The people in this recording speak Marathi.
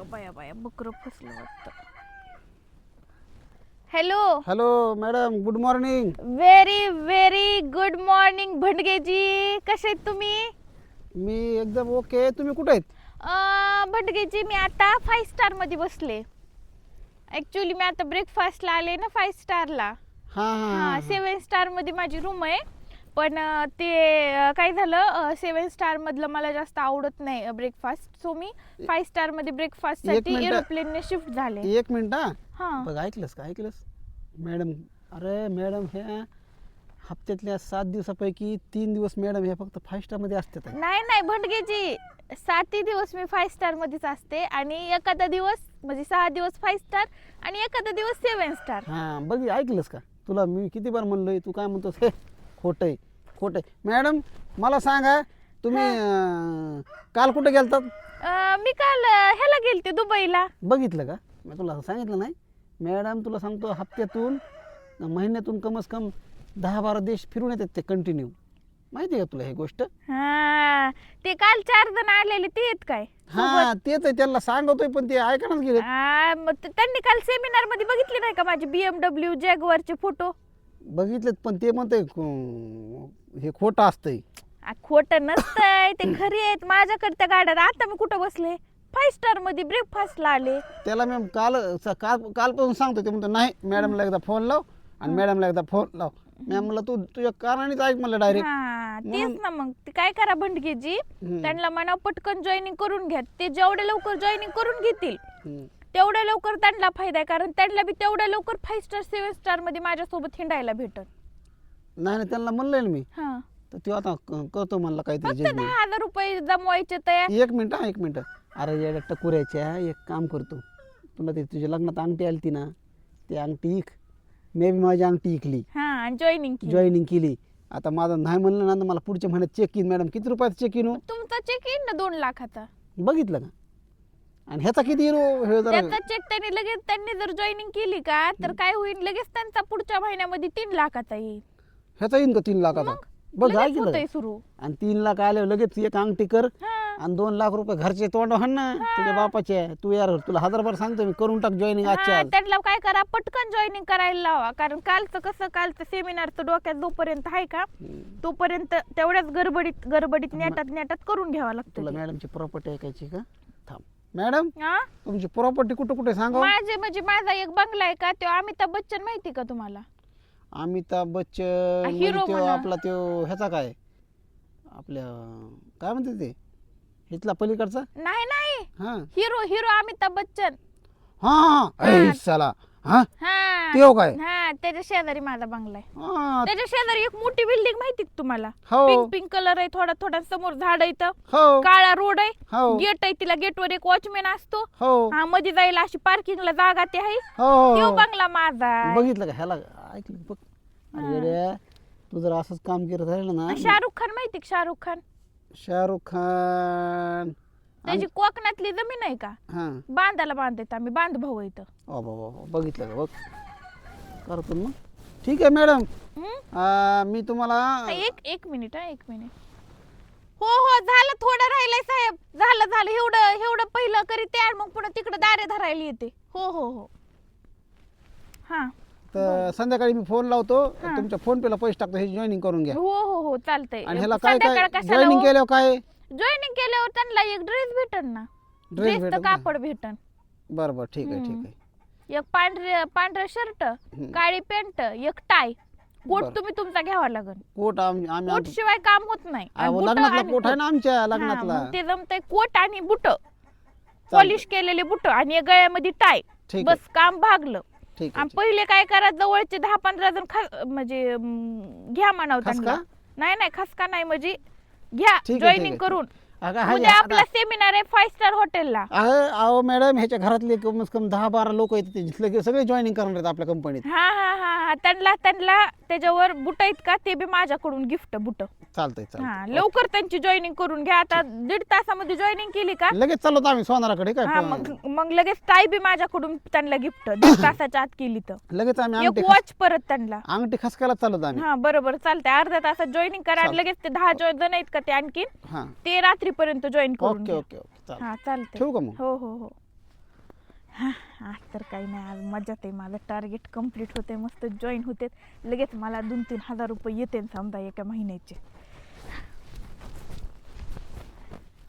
अगं बाया बाया बकरं फसलं वाटतं. Hello. Hello madam good morning. Very very good morning Bhandageji कसे आहेत तुम्ही? मी एकदम ओके. तुम्ही कुठे आहेत? अं, भंडगेजी मी आता फाईव्ह स्टारमध्ये बसले. ऍक्च्युली मी आता ब्रेकफास्टला आले ना फाईव्ह स्टारला हा हां सेवन स्टारमध्ये माझी रूम आहे. पण ते काय झालं सेवन स्टार मधलं मला जास्त आवडत नाही ब्रेकफास्ट सो मी फाईव्ह स्टारमध्ये ब्रेकफास्टसाठी मिनिटं. एरोप्लेनने शिफ्ट झाले. एक मिनिट हा. हा. बघ ऐकलंस का? ऐकलंस? मॅडम अरे मॅडम ह्या हप्त्यातल्या सात दिवसापैकी तीन दिवस मॅडम ह्या फक्त फाईव्ह स्टारमध्ये असतात. आहे. नाही नाही भंडगेजी सातही दिवस मी फाईव्ह स्टार मध्येच असते आणि एखादा दिवस म्हणजे सहा दिवस फाईव्ह स्टार आणि एखादा दिवस सेवन स्टार हां बघ ऐकलंस का? तुला मी किती बार म्हणलोय तू काय म्हणतोस? हे खोटं आहे खोटं आहे. मॅडम मला सांगा तुम्ही अं, काल कुठे गेलतात? मी काल अं, ह्याला गेलते दुबईला. बघितलं का? मी तुला सांगितलं नाही. मॅडम तुला सांगतो हप्त्यातून महिन्यातून कमस कम दहा बारा देश फिरून येतात ते कंटिन्यू माहिती आहे का तुला ही गोष्ट? हा ते काल चार जण आलेले ते आहेत काय? हा तेच आहे त्यांना सांगतोय पण ते ऐकणच गेले आ, मग ते- त्यांनी काल सेमिनारमध्ये बघितले नाही का माझे बीएमडब्ल्यू जॅगवरचे फोटो बघितलेत पण ते म्हणते हे खोटं असतंय. खोट नसतंय ते खरी आहेत. माझ्याकडे त्या गाड्यात आता मी कुठं बसले? फाईव्ह स्टारमध्ये ब्रेकफास्टला आले. त्याला मॅम काल स- काल कालपासून सांगतो ते म्हणतो नाही मॅडमला एकदा फोन लाव आणि मॅडमला एकदा फोन लाव. मॅम म्हणलं तू तुझ्या कारणानेच ऐक म्हणलं डायरेक्ट हा तेच म्हणून- ना मग. ते काय करा भंडगेजी. त्यांना म्हणा पटकन जॉईनिंग करून घ्या. ते जेवढे लवकर जॉईनिंग करून घेतील. तेवढ्या लवकर त्यांना फायदा आहे कारण त्यांना बी तेवढ्या लवकर फाईव्ह स्टार सेव्हन स्टारमध्ये माझ्यासोबत हिंडायला भेटत नाही नाही त्यांना म्हणलंय ना मी. हा. तर तो आता क- करतो म्हणला काहीतरी फक्त जजमेंट दहा हजार रुपये जमवायचे तर एक मिनिट हा एक मिनिट. अरे या टकुऱ्याच्या एक काम करतो. तुला ते तुझ्या लग्नात अंगठी आली ती ना ती अंगठी इक. मे बी माझी अंगठी इकली. हा जॉईनिंग जॉईनिंग केली. आता माझं नाही म्हणलं ना तर मला पुढच्या महिन्यात चेक येईन मॅडम किती रुपयाचं चेक हो? तुमचा चेक येईल ना दोन लाखाचा. बघितलं का? आणि ह्याचा किती येईन हो? हे जरा त्याचा चेक त्यांनी लगेच त्यांनी जर जॉईनिंग केली का तर काय होईल? लगेच त्यांचा पुढच्या महिन्यामध्ये तीन लाखाचा येईल. ह्याचा येईन का तीन लाखाचा? मग? बघ लगेच ऐकलं होतंय का? सुरू. आणि तीन लाख आले लगेच एक अंगठी कर हा. आणि दोन लाख रुपये घरचे तोंड हाण ना. तुझ्या बापाचे. तू यार तुला हजार बार सांगतो मी करून टाक जॉईनिंग आजच्या हा, आज. त्यांना काय करा पटकन जॉईनिंग करायला लावा. कारण कालचं कसं कालचं सेमिनारचं डोक्यात जोपर्यंत आहे का तोपर्यंत तेवढ्याच गडबडीत गडबडीत नेटात नेटात करून घ्यावा लागतं तुला. मॅडमची प्रॉपर्टी ऐकायची का? थांब. मॅडम हा? तुमची प्रॉपर्टी कुठं कुठे सांगा माझे म्हणजे माझा एक बंगला आहे का? तो अमिताभ बच्चन माहिती का तुम्हाला? अमिताभ बच्चन म्हणजे हिरो त्यो म्हणा. आपला त्यो ह्याचा काय? आपल्या काय म्हणते ते? इथला पलीकडचा? नाही नाही. हा. Hero hero Amitabh Bachchan. हा हा. ऐ साला. हा? हा. त्यो काय? हा त्याच्या शेजारी माझा बंगला आहे. हा, त्याच्या शेजारी एक मोठी बिल्डिंग माहिती का तुम्हाला? हो. पिंक पिंक कलर आहे थोडा थोडा समोर झाड आहे इथं. हो. काळा रोड आहे. हो. गेट आहे तिला गेटवर एक वॉचमॅन असतो. हो. हा मध्ये जायला अशी पार्किंगला जागा ते आहे. हो तो हो. बंगला माझा आहे. बघितलं का? ह्याला ऐकलं का? बघ. अरे रे, तू जर असंच काम करत राहिलं ना शाहरुख खान माहिती का? शाहरुख खान. शाहरुख खान. त्याची कोकणातली जमीन आहे का? हा. बांधाला बांधत आम्ही बांध भाऊ इथं. ओ बाबा बघितलं का बघ. करतो ना मग. ठीक आहे मॅडम. हम्म? आ, मी तुम्हाला एक एक मिनिट हा एक मिनिट. हो हो झालं थोडं राहिलंय साहेब. झालं झालं. एवढं एवढं पहिलं करीत तयार मग पुन्हा तिकडे दारे धरायला येते. हो हो हो. हा. तर संध्याकाळी मी फोन लावतो. तुमच्या फोन पेला पैसे टाकतो हे जॉईनिंग करून घ्या. हो हो हो चालतंय. आणि ह्याला काय काय कशाला जॉईनिंग हो? केल्यावर काय? जॉईनिंग केल्यावर त्यांना एक ड्रेस भेटन ना. ड्रेस का? कापड भेटन. बरं बरं ठीक आहे ठीक हम्म. आहे. एक पांढरे पांढरं शर्ट काळी पॅन्ट एक टाय कोट बरं. तुम्ही तुमचा घ्यावा लागल कोट आम- आम्ही कोट शिवाय काम होत नाही. आणि अहो, बुटं लग्नातला आणि कोट आहे ना आमच्या हा, लग्नातला? मग ते जमतंय कोट आणि बुट. पॉलिश केलेले बुट आणि एक गळ्यामध्ये टाय ठीक बस काम भागलं. ठीक आहे आणि पहिले काय करा जवळचे दहा पंधरा जण खा म्हणजे अं, घ्या म्हणावं? त्यांना. नाही नाही खसका नाही म्हणजे घ्या ठीक आहे, ठीक जॉईनिंग आहे, करून. अगं, उद्या आता- आपला सेमिनार आहे फाईव्ह स्टार हॉटेलला अहो अहो मॅडम ह्याच्या घरातले कमीत कमी दहा बारा लोक आहेत ते लगेच सगळे जॉईनिंग करणार आहेत आपल्या कंपनीत हा हा हा. हा त्यांना त्यांना त्याच्यावर बुट आहेत का? ते बी माझ्याकडून गिफ्ट बुट. चालतंय हा चालतंय लवकर त्यांची जॉईनिंग करून घ्या. आता दीड तासामध्ये जॉईनिंग केली का? लगेच चाललो आम्ही सोनाराकडे काय हा पण. मग लगेच टाय बी माझ्याकडून त्यांना गिफ्ट. दीड तासाच्या आत केली तर. लगेच आम्ही एक अंगठी वॉच परत त्यांना. अंगठी खसकायला चालत आम्ही. हा बरोबर चालतंय. अर्ध्या तासात जॉईनिंग करा. आणि चालतंय. लगेच ते दहा जो- जण आहेत का ते आणखीन? हा. ते रात्रीपर्यंत जॉईन करून ओके घ्या. Okay okay. चालेल हा चालतंय. ठेवू का मग? हो हो हो. हा आज तर काही नाही आज मजात आहे. माझं टार्गेट कंप्लीट होते मस्त जॉईन होते लगेच मला दोन तीन हजार रुपये येते समजा एका महिन्याचे.